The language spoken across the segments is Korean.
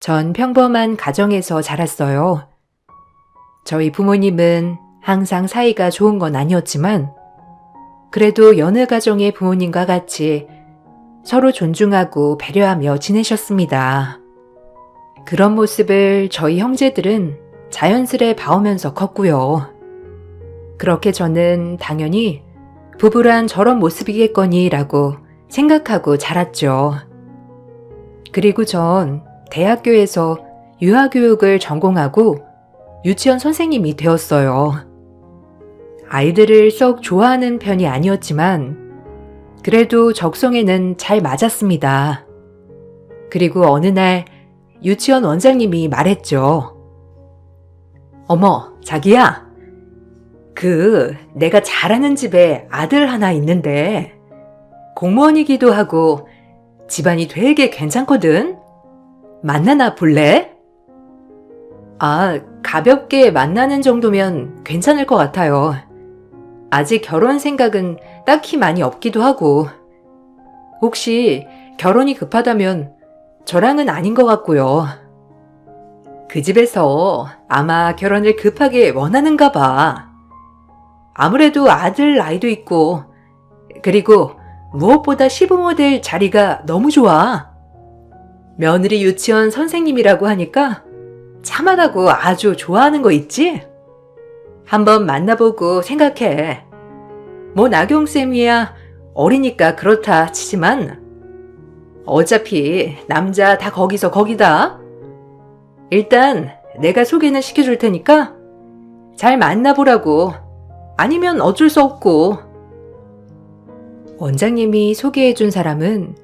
전 평범한 가정에서 자랐어요. 저희 부모님은 항상 사이가 좋은 건 아니었지만, 그래도 여느 가정의 부모님과 같이 서로 존중하고 배려하며 지내셨습니다. 그런 모습을 저희 형제들은 자연스레 봐오면서 컸고요. 그렇게 저는 당연히 부부란 저런 모습이겠거니라고 생각하고 자랐죠. 그리고 전 대학교에서 유아교육을 전공하고 유치원 선생님이 되었어요. 아이들을 썩 좋아하는 편이 아니었지만 그래도 적성에는 잘 맞았습니다. 그리고 어느 날 유치원 원장님이 말했죠. 어머, 자기야. 그, 내가 잘하는 집에 아들 하나 있는데, 공무원이기도 하고, 집안이 되게 괜찮거든? 만나나 볼래? 아, 가볍게 만나는 정도면 괜찮을 것 같아요. 아직 결혼 생각은 딱히 많이 없기도 하고, 혹시 결혼이 급하다면 저랑은 아닌 것 같고요. 그 집에서 아마 결혼을 급하게 원하는가 봐. 아무래도 아들 나이도 있고, 그리고 무엇보다 시부모 될 자리가 너무 좋아. 며느리 유치원 선생님이라고 하니까 참하다고 아주 좋아하는 거 있지? 한번 만나보고 생각해. 뭐 나경쌤이야 어리니까 그렇다 치지만 어차피 남자 다 거기서 거기다. 일단 내가 소개는 시켜줄 테니까 잘 만나보라고. 아니면 어쩔 수 없고. 원장님이 소개해준 사람은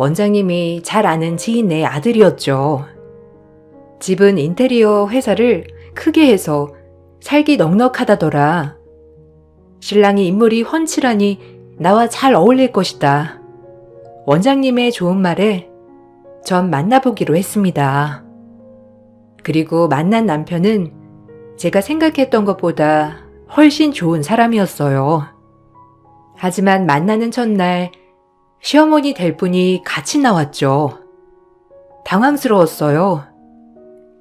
원장님이 잘 아는 지인의 아들이었죠. 집은 인테리어 회사를 크게 해서 살기 넉넉하다더라. 신랑이 인물이 훤칠하니 나와 잘 어울릴 것이다. 원장님의 좋은 말에 전 만나보기로 했습니다. 그리고 만난 남편은 제가 생각했던 것보다 훨씬 좋은 사람이었어요. 하지만 만나는 첫날 시어머니 될 분이 같이 나왔죠. 당황스러웠어요.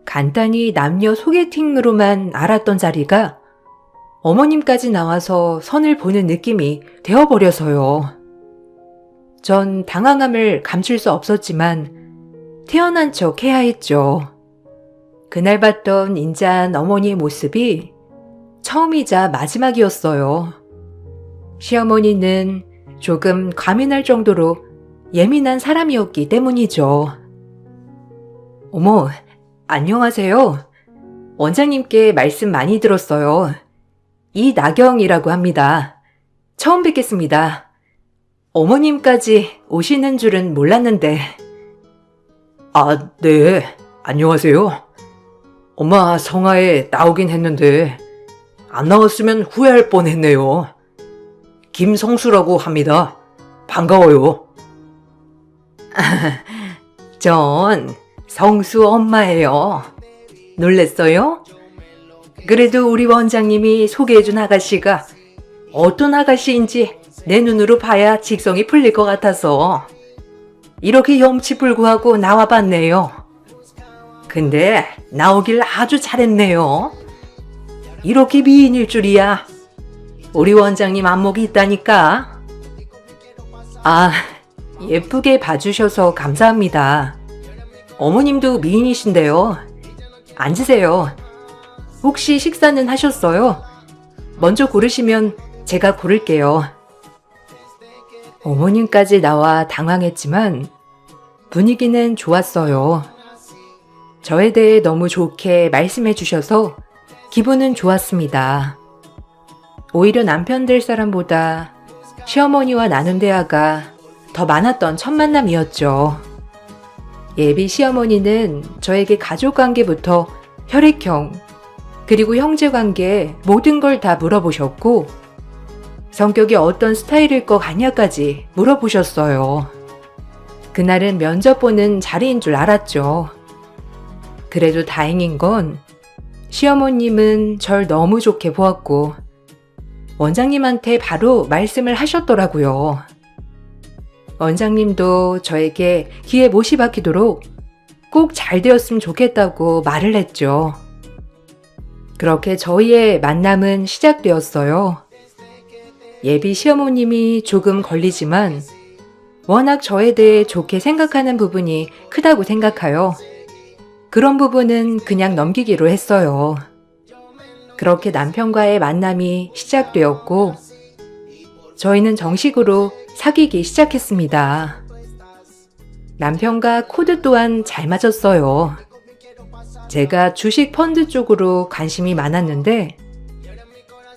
간단히 남녀 소개팅으로만 알았던 자리가 어머님까지 나와서 선을 보는 느낌이 되어버려서요. 전 당황함을 감출 수 없었지만 태어난 척 해야 했죠. 그날 봤던 인자한 어머니의 모습이 처음이자 마지막이었어요. 시어머니는 조금 과민할 정도로 예민한 사람이었기 때문이죠. 어머, 안녕하세요. 원장님께 말씀 많이 들었어요. 이나경이라고 합니다. 처음 뵙겠습니다. 어머님까지 오시는 줄은 몰랐는데. 아, 네. 안녕하세요. 엄마 성화에 나오긴 했는데, 안 나왔으면 후회할 뻔 했네요. 김성수라고 합니다. 반가워요. 전 성수 엄마예요. 놀랬어요? 그래도 우리 원장님이 소개해준 아가씨가 어떤 아가씨인지 내 눈으로 봐야 직성이 풀릴 것 같아서 이렇게 염치불구하고 나와봤네요. 근데 나오길 아주 잘했네요. 이렇게 미인일 줄이야. 우리 원장님 안목이 있다니까. 아, 예쁘게 봐주셔서 감사합니다. 어머님도 미인이신데요. 앉으세요. 혹시 식사는 하셨어요? 먼저 고르시면 제가 고를게요. 어머님까지 나와 당황했지만 분위기는 좋았어요. 저에 대해 너무 좋게 말씀해 주셔서 기분은 좋았습니다. 오히려 남편 될 사람보다 시어머니와 나눈 대화가 더 많았던 첫 만남이었죠. 예비 시어머니는 저에게 가족 관계부터 혈액형, 그리고 형제 관계 모든 걸 다 물어보셨고, 성격이 어떤 스타일일 것 같냐까지 물어보셨어요. 그날은 면접 보는 자리인 줄 알았죠. 그래도 다행인 건 시어머님은 절 너무 좋게 보았고, 원장님한테 바로 말씀을 하셨더라고요. 원장님도 저에게 귀에 못이 박히도록 꼭 잘 되었으면 좋겠다고 말을 했죠. 그렇게 저희의 만남은 시작되었어요. 예비 시어머님이 조금 걸리지만 워낙 저에 대해 좋게 생각하는 부분이 크다고 생각하여 그런 부분은 그냥 넘기기로 했어요. 그렇게 남편과의 만남이 시작되었고 저희는 정식으로 사귀기 시작했습니다. 남편과 코드 또한 잘 맞았어요. 제가 주식 펀드 쪽으로 관심이 많았는데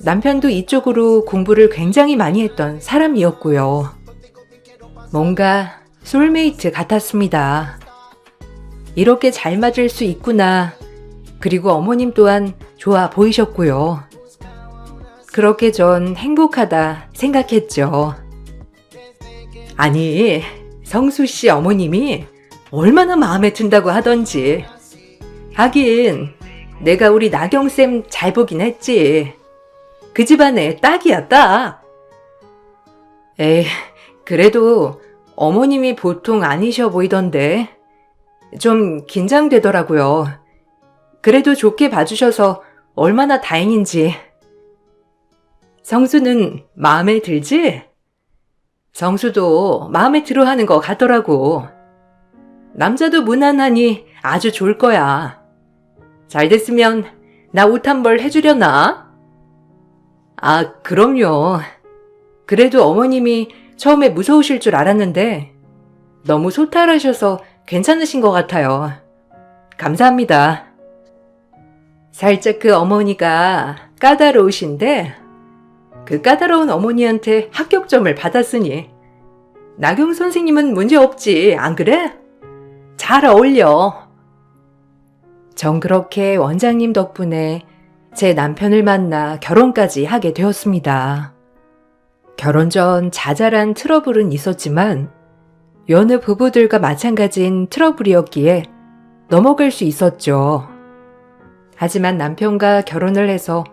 남편도 이쪽으로 공부를 굉장히 많이 했던 사람이었고요. 뭔가 솔메이트 같았습니다. 이렇게 잘 맞을 수 있구나. 그리고 어머님 또한 좋아 보이셨고요. 그렇게 전 행복하다 생각했죠. 아니, 성수 씨 어머님이 얼마나 마음에 든다고 하던지. 하긴, 내가 우리 나경쌤 잘 보긴 했지. 그 집안에 딱이야, 딱. 에이, 그래도 어머님이 보통 아니셔 보이던데. 좀 긴장되더라고요. 그래도 좋게 봐주셔서 얼마나 다행인지. 성수는 마음에 들지? 성수도 마음에 들어 하는 것 같더라고. 남자도 무난하니 아주 좋을 거야. 잘 됐으면 나 옷 한 벌 해주려나? 아, 그럼요. 그래도 어머님이 처음에 무서우실 줄 알았는데 너무 소탈하셔서 괜찮으신 것 같아요. 감사합니다. 살짝 그 어머니가 까다로우신데 그 까다로운 어머니한테 합격점을 받았으니 나경 선생님은 문제 없지, 안 그래? 잘 어울려. 전 그렇게 원장님 덕분에 제 남편을 만나 결혼까지 하게 되었습니다. 결혼 전 자잘한 트러블은 있었지만 여느 부부들과 마찬가지인 트러블이었기에 넘어갈 수 있었죠. 하지만 남편과 결혼을 해서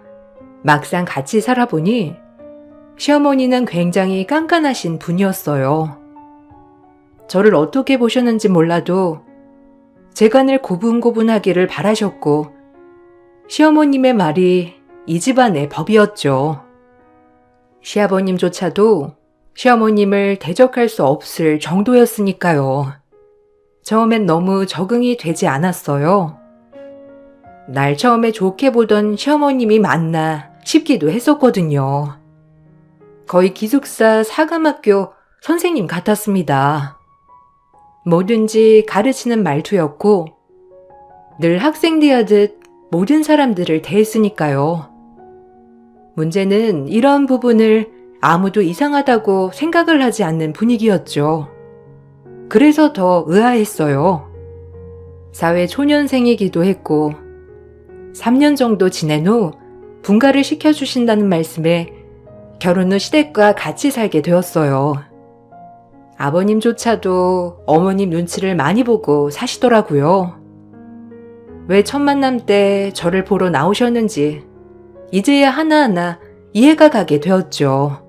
막상 같이 살아보니 시어머니는 굉장히 깐깐하신 분이었어요. 저를 어떻게 보셨는지 몰라도 재간을 고분고분하기를 바라셨고 시어머님의 말이 이 집안의 법이었죠. 시아버님조차도 시어머님을 대적할 수 없을 정도였으니까요. 처음엔 너무 적응이 되지 않았어요. 날 처음에 좋게 보던 시어머님이 맞나 싶기도 했었거든요. 거의 기숙사 사감학교 선생님 같았습니다. 뭐든지 가르치는 말투였고, 늘 학생 대하듯 모든 사람들을 대했으니까요. 문제는 이런 부분을 아무도 이상하다고 생각을 하지 않는 분위기였죠. 그래서 더 의아했어요. 사회 초년생이기도 했고, 3년 정도 지낸 후 분가를 시켜주신다는 말씀에 결혼 후 시댁과 같이 살게 되었어요. 아버님조차도 어머님 눈치를 많이 보고 사시더라고요. 왜 첫 만남 때 저를 보러 나오셨는지 이제야 하나하나 이해가 가게 되었죠.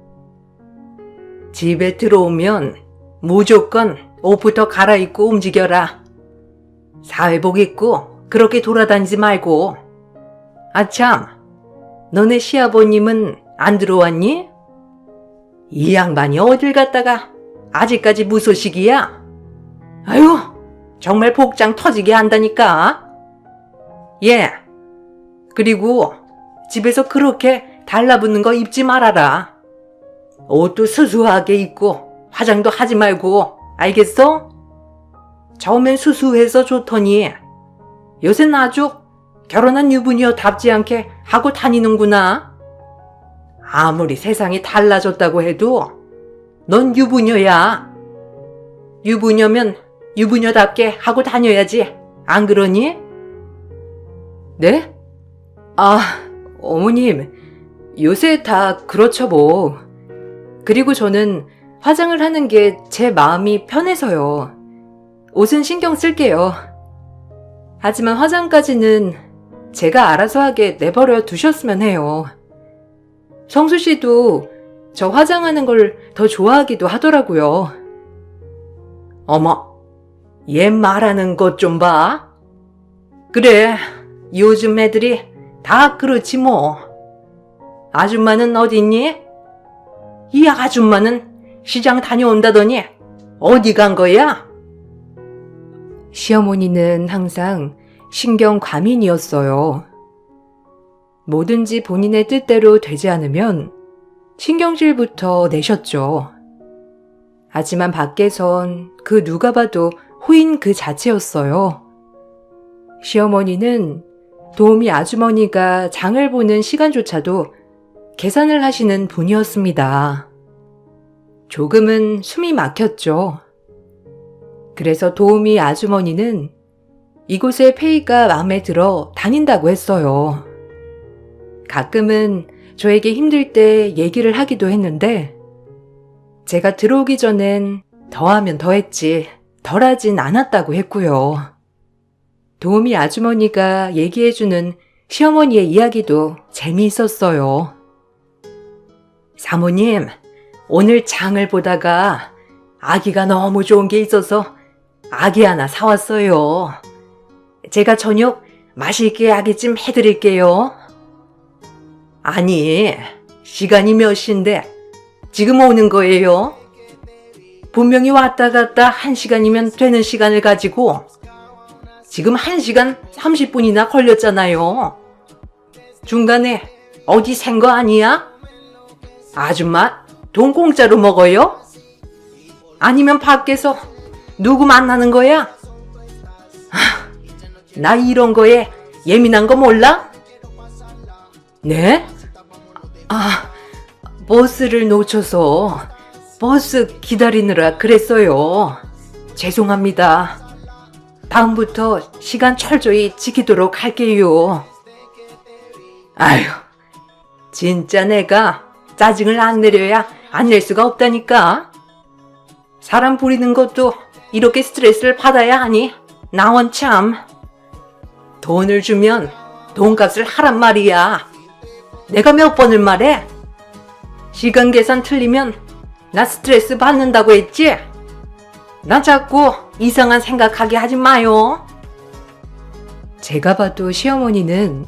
집에 들어오면 무조건 옷부터 갈아입고 움직여라. 사회복 입고 그렇게 돌아다니지 말고. 아참, 너네 시아버님은 안 들어왔니? 이 양반이 어딜 갔다가 아직까지 무소식이야? 아유, 정말 복장 터지게 한다니까. 예. 그리고 집에서 그렇게 달라붙는 거 입지 말아라. 옷도 수수하게 입고 화장도 하지 말고 알겠어? 처음엔 수수해서 좋더니 요새는 아주 결혼한 유부녀답지 않게 하고 다니는구나. 아무리 세상이 달라졌다고 해도 넌 유부녀야. 유부녀면 유부녀답게 하고 다녀야지. 안 그러니? 네? 아, 어머님, 요새 다 그렇죠 뭐. 그리고 저는 화장을 하는 게 제 마음이 편해서요. 옷은 신경 쓸게요. 하지만 화장까지는 제가 알아서 하게 내버려 두셨으면 해요. 성수 씨도 저 화장하는 걸 더 좋아하기도 하더라고요. 어머, 얘 말하는 것 좀 봐. 그래, 요즘 애들이 다 그렇지 뭐. 아줌마는 어딨니? 이 아줌마는 시장 다녀온다더니 어디 간 거야? 시어머니는 항상 신경 과민이었어요. 뭐든지 본인의 뜻대로 되지 않으면 신경질부터 내셨죠. 하지만 밖에선 그 누가 봐도 호인 그 자체였어요. 시어머니는 도우미 아주머니가 장을 보는 시간조차도 계산을 하시는 분이었습니다. 조금은 숨이 막혔죠. 그래서 도우미 아주머니는 이곳의 페이가 마음에 들어 다닌다고 했어요. 가끔은 저에게 힘들 때 얘기를 하기도 했는데, 제가 들어오기 전엔 더하면 더했지, 덜하진 않았다고 했고요. 도우미 아주머니가 얘기해주는 시어머니의 이야기도 재미있었어요. 사모님, 오늘 장을 보다가 아기가 너무 좋은 게 있어서 아기 하나 사왔어요. 제가 저녁 맛있게 아기찜 해드릴게요. 아니, 시간이 몇 시인데 지금 오는 거예요? 분명히 왔다 갔다 한 시간이면 되는 시간을 가지고 지금 한 시간 30분이나 걸렸잖아요. 중간에 어디 샌 거 아니야? 아줌마, 돈 공짜로 먹어요? 아니면 밖에서 누구 만나는 거야? 하, 나 이런 거에 예민한 거 몰라? 네? 아, 버스를 놓쳐서 버스 기다리느라 그랬어요. 죄송합니다. 다음부터 시간 철저히 지키도록 할게요. 아휴, 진짜 내가 짜증을 안 내려야 안 낼 수가 없다니까. 사람 부리는 것도 이렇게 스트레스를 받아야 하니 나원 참. 돈을 주면 돈값을 하란 말이야. 내가 몇 번을 말해? 시간 계산 틀리면 나 스트레스 받는다고 했지? 나 자꾸 이상한 생각하게 하지 마요. 제가 봐도 시어머니는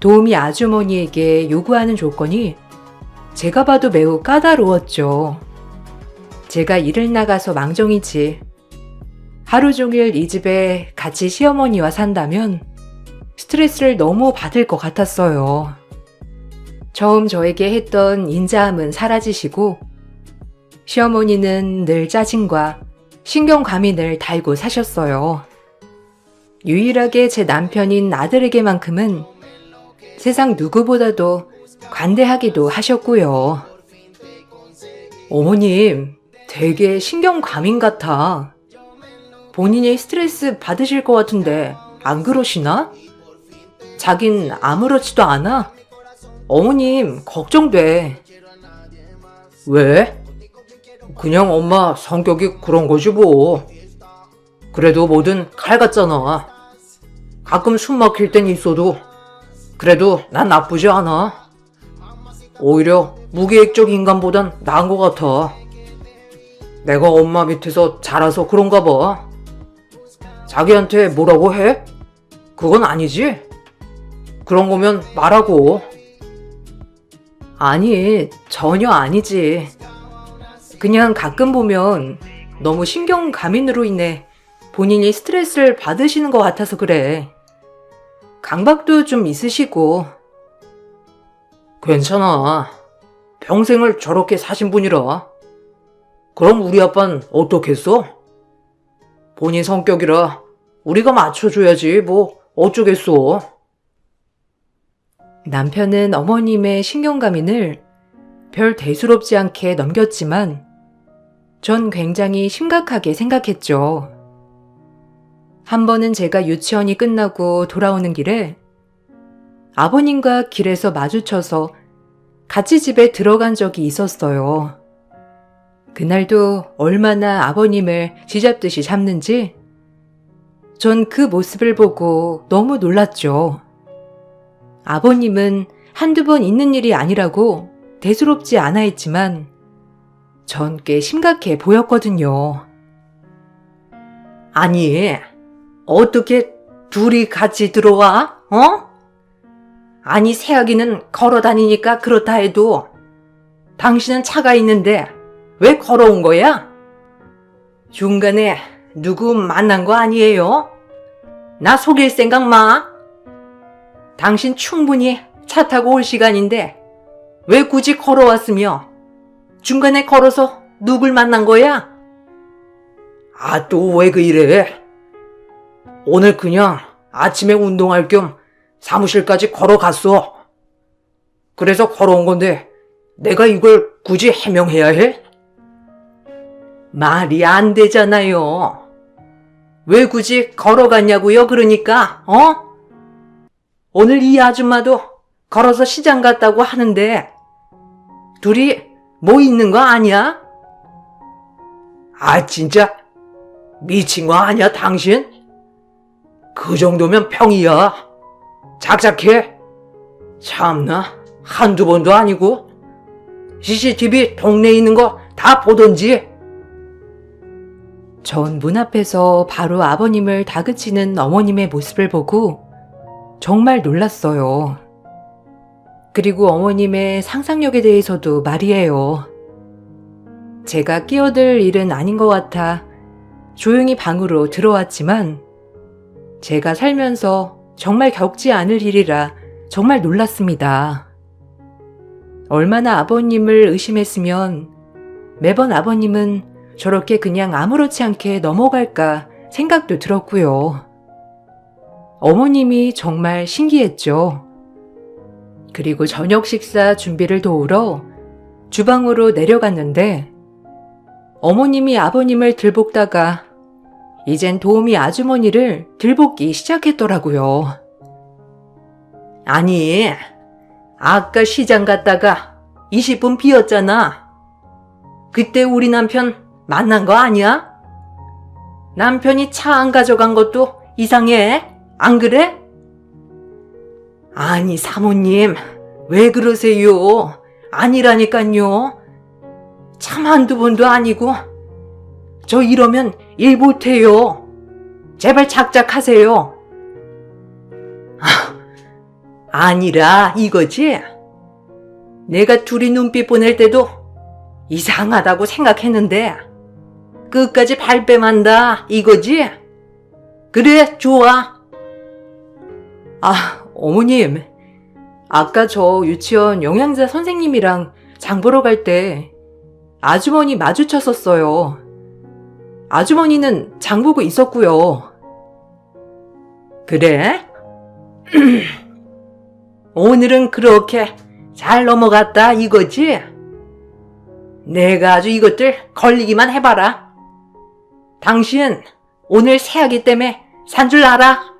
도우미 아주머니에게 요구하는 조건이 제가 봐도 매우 까다로웠죠. 제가 일을 나가서 망정이지. 하루 종일 이 집에 같이 시어머니와 산다면 스트레스를 너무 받을 것 같았어요. 처음 저에게 했던 인자함은 사라지시고 시어머니는 늘 짜증과 신경과민을 달고 사셨어요. 유일하게 제 남편인 아들에게만큼은 세상 누구보다도 관대하기도 하셨고요. 어머님, 되게 신경과민 같아. 본인이 스트레스 받으실 것 같은데 안 그러시나? 자긴 아무렇지도 않아? 어머님, 걱정돼. 왜? 그냥 엄마 성격이 그런 거지 뭐. 그래도 뭐든 칼 같잖아. 가끔 숨 막힐 땐 있어도 그래도 난 나쁘지 않아. 오히려 무계획적 인간보단 나은 것 같아. 내가 엄마 밑에서 자라서 그런가 봐. 자기한테 뭐라고 해? 그건 아니지? 그런 거면 말하고. 아니, 전혀 아니지. 그냥 가끔 보면 너무 신경과민으로 인해 본인이 스트레스를 받으시는 것 같아서 그래. 강박도 좀 있으시고. 괜찮아. 평생을 저렇게 사신 분이라. 그럼 우리 아빠는 어떻겠어? 본인 성격이라 우리가 맞춰줘야지 뭐 어쩌겠어. 남편은 어머님의 신경과민을 별 대수롭지 않게 넘겼지만 전 굉장히 심각하게 생각했죠. 한 번은 제가 유치원이 끝나고 돌아오는 길에 아버님과 길에서 마주쳐서 같이 집에 들어간 적이 있었어요. 그날도 얼마나 아버님을 쥐잡듯이 잡는지 전 그 모습을 보고 너무 놀랐죠. 아버님은 한두 번 있는 일이 아니라고 대수롭지 않아 했지만 전 꽤 심각해 보였거든요. 아니, 어떻게 둘이 같이 들어와? 어? 아니, 새아기는 걸어 다니니까 그렇다 해도 당신은 차가 있는데 왜 걸어온 거야? 중간에 누구 만난 거 아니에요? 나 속일 생각 마. 당신 충분히 차 타고 올 시간인데 왜 굳이 걸어왔으며 중간에 걸어서 누굴 만난 거야? 아, 또 왜 그 이래? 오늘 그냥 아침에 운동할 겸 사무실까지 걸어갔어. 그래서 걸어온 건데 내가 이걸 굳이 해명해야 해? 말이 안 되잖아요. 왜 굳이 걸어갔냐고요, 그러니까, 어? 오늘 이 아줌마도 걸어서 시장 갔다고 하는데, 둘이 뭐 있는 거 아니야? 아, 진짜? 미친 거 아니야, 당신? 그 정도면 평이야. 작작해. 참나, 한두 번도 아니고. CCTV 동네에 있는 거 다 보던지. 전 문 앞에서 바로 아버님을 다그치는 어머님의 모습을 보고 정말 놀랐어요. 그리고 어머님의 상상력에 대해서도 말이에요. 제가 끼어들 일은 아닌 것 같아 조용히 방으로 들어왔지만 제가 살면서 정말 겪지 않을 일이라 정말 놀랐습니다. 얼마나 아버님을 의심했으면 매번 아버님은 저렇게 그냥 아무렇지 않게 넘어갈까 생각도 들었고요. 어머님이 정말 신기했죠. 그리고 저녁 식사 준비를 도우러 주방으로 내려갔는데 어머님이 아버님을 들볶다가 이젠 도우미 아주머니를 들볶기 시작했더라고요. 아니, 아까 시장 갔다가 20분 비었잖아. 그때 우리 남편 만난 거 아니야? 남편이 차 안 가져간 것도 이상해. 안 그래? 아니, 사모님, 왜 그러세요? 아니라니깐요. 참 한두 번도 아니고. 저 이러면 일 못해요. 제발 작작하세요. 아, 아니라 이거지? 내가 둘이 눈빛 보낼 때도 이상하다고 생각했는데 끝까지 발뺌한다 이거지? 그래 좋아. 아 어머님 아까 저 유치원 영양사 선생님이랑 장 보러 갈 때 아주머니 마주쳤었어요. 아주머니는 장 보고 있었고요. 그래? 오늘은 그렇게 잘 넘어갔다 이거지? 내가 아주 이것들 걸리기만 해봐라. 당신 오늘 새하기 때문에 산 줄 알아?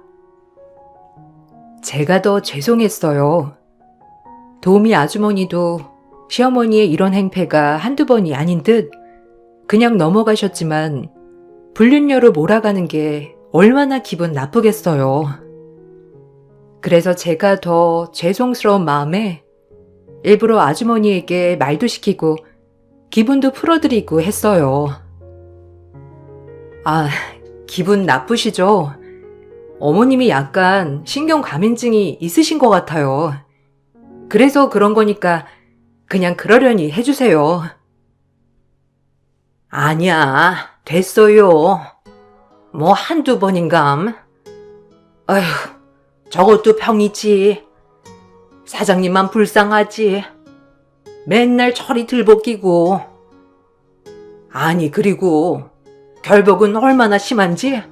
제가 더 죄송했어요. 도우미 아주머니도 시어머니의 이런 행패가 한두 번이 아닌 듯 그냥 넘어가셨지만 불륜녀로 몰아가는 게 얼마나 기분 나쁘겠어요. 그래서 제가 더 죄송스러운 마음에 일부러 아주머니에게 말도 시키고 기분도 풀어드리고 했어요. 아, 기분 나쁘시죠? 어머님이 약간 신경감인증이 있으신 것 같아요. 그래서 그런 거니까 그냥 그러려니 해주세요. 아니야, 됐어요. 뭐 한두 번인감. 아휴, 저것도 병이지. 사장님만 불쌍하지. 맨날 철이 들볶이고. 아니, 그리고 결복은 얼마나 심한지?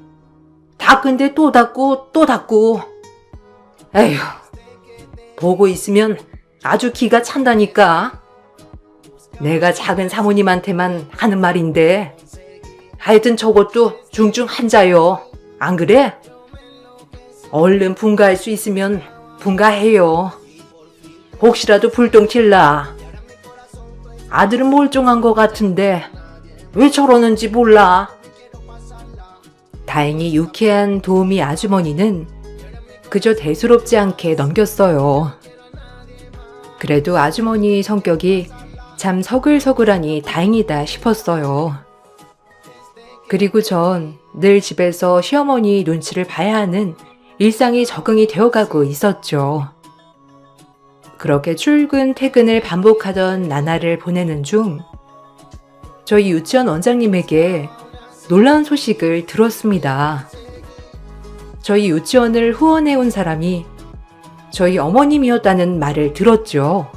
닦은데 또 닦고 또 닦고. 에휴, 보고 있으면 아주 기가 찬다니까. 내가 작은 사모님한테만 하는 말인데, 하여튼 저것도 중증 환자요. 안 그래? 얼른 분가할 수 있으면 분가해요. 혹시라도 불똥칠라. 아들은 멀쩡한 것 같은데 왜 저러는지 몰라. 다행히 유쾌한 도우미 아주머니는 그저 대수롭지 않게 넘겼어요. 그래도 아주머니 성격이 참 서글서글하니 다행이다 싶었어요. 그리고 전 늘 집에서 시어머니 눈치를 봐야 하는 일상이 적응이 되어가고 있었죠. 그렇게 출근, 퇴근을 반복하던 나날을 보내는 중, 저희 유치원 원장님에게 놀라운 소식을 들었습니다. 저희 유치원을 후원해온 사람이 저희 어머님이었다는 말을 들었죠.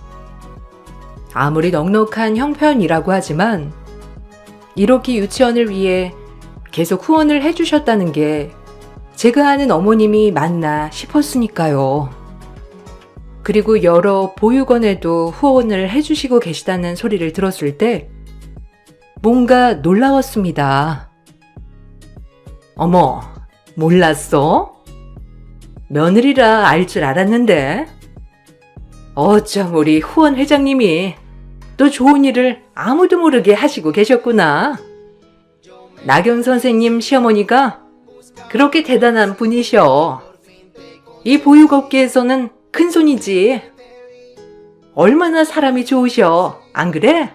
아무리 넉넉한 형편이라고 하지만 이렇게 유치원을 위해 계속 후원을 해주셨다는 게 제가 아는 어머님이 맞나 싶었으니까요. 그리고 여러 보육원에도 후원을 해주시고 계시다는 소리를 들었을 때 뭔가 놀라웠습니다. 어머, 몰랐어? 며느리라 알 줄 알았는데. 어쩜 우리 후원 회장님이 또 좋은 일을 아무도 모르게 하시고 계셨구나. 나경 선생님 시어머니가 그렇게 대단한 분이셔. 이 보육업계에서는 큰 손이지. 얼마나 사람이 좋으셔. 안 그래?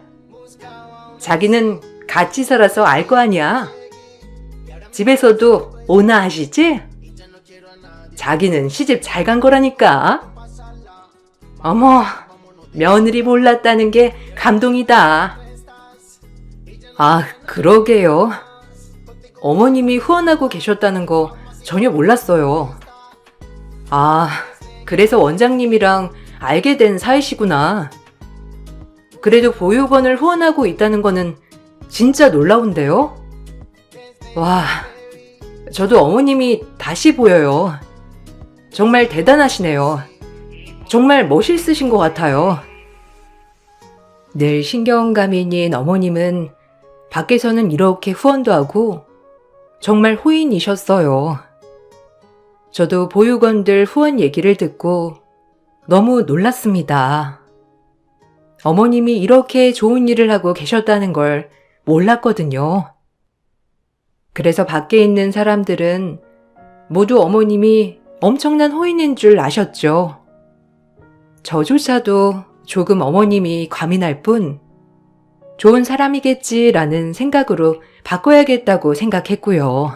자기는 같이 살아서 알 거 아니야. 집에서도 오나 하시지? 자기는 시집 잘 간 거라니까. 어머, 며느리 몰랐다는 게 감동이다. 아, 그러게요. 어머님이 후원하고 계셨다는 거 전혀 몰랐어요. 아, 그래서 원장님이랑 알게 된 사이시구나. 그래도 보육원을 후원하고 있다는 거는 진짜 놀라운데요? 와, 저도 어머님이 다시 보여요. 정말 대단하시네요. 정말 멋있으신 것 같아요. 늘 신경감인인 어머님은 밖에서는 이렇게 후원도 하고 정말 호인이셨어요. 저도 보육원들 후원 얘기를 듣고 너무 놀랐습니다. 어머님이 이렇게 좋은 일을 하고 계셨다는 걸 몰랐거든요. 그래서 밖에 있는 사람들은 모두 어머님이 엄청난 호인인 줄 아셨죠. 저조차도 조금 어머님이 과민할 뿐 좋은 사람이겠지라는 생각으로 바꿔야겠다고 생각했고요.